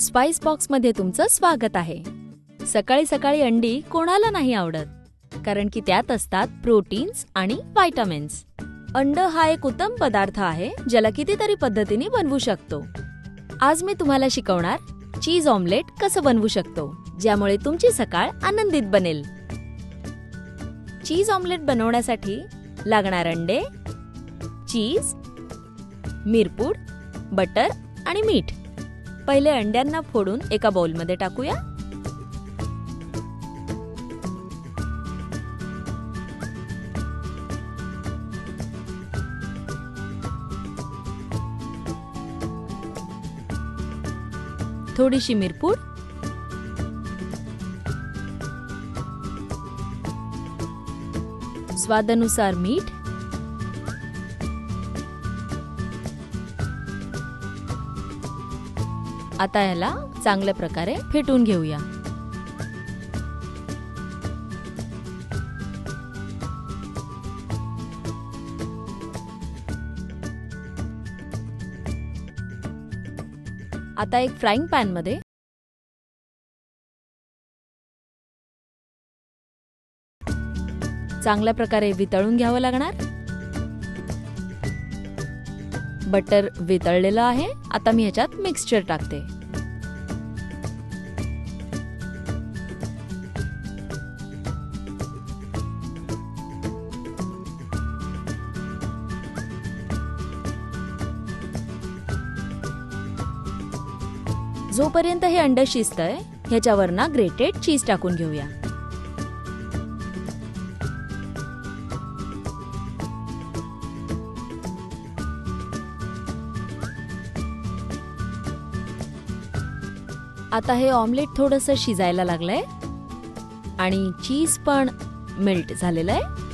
Spice बॉक्समध्ये तुमचं स्वागत आहे. सकाळी सकाळी अंडी कोणाला नाही आवडत? कारण की त्यात असतात प्रोटीन्स आणि व्हायटामिन्स अंड हा एक उत्तम पदार्थ आहे ज्याला कितीतरी पद्धतीने बनवू शकतो. आज मी तुम्हाला शिकवणार चीज ऑमलेट कसं बनवू शकतो ज्यामुळे तुमची सकाळ आनंदित बनेल. चीज ऑमलेट बनवण्यासाठी लागणार अंडे चीज मिरपूड बटर आणि मीठ पहिले अंड्यांना फोडून एका बाउलमध्ये टाकूया. थोडीशी मिरपूड. स्वादानुसार मीठ. आता याला चांगल्या प्रकारे फेटून घेऊया. आता एक फ्राईंग पॅनमध्ये चांगल्या प्रकारे वितळून घ्यावं लागणार. बटर वितळलेलं आहे. आता मी ह्याच्यात मिक्सचर टाकते. जोपर्यंत हे अंड शिजतंय ह्याच्यावर ना ग्रेटेड चीज टाकून घेऊया. आता हे ऑमलेट थोडंसं शिजायला लागलंय. आणि चीज पण मेल्ट झालेलं आहे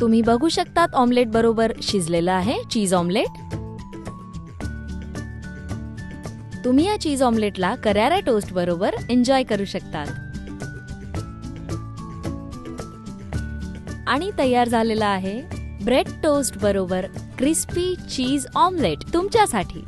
तुम्ही बघू शकतात ऑमलेट बरोबर शिजलेलं आहे चीज ऑमलेट. तुम्ही या चीज ऑमलेटला करारा टोस्ट बरोबर एन्जॉय करू शकतात. आणि तयार झालेला आहे ब्रेड टोस्ट बरोबर क्रिस्पी चीज ऑमलेट तुमच्यासाठी.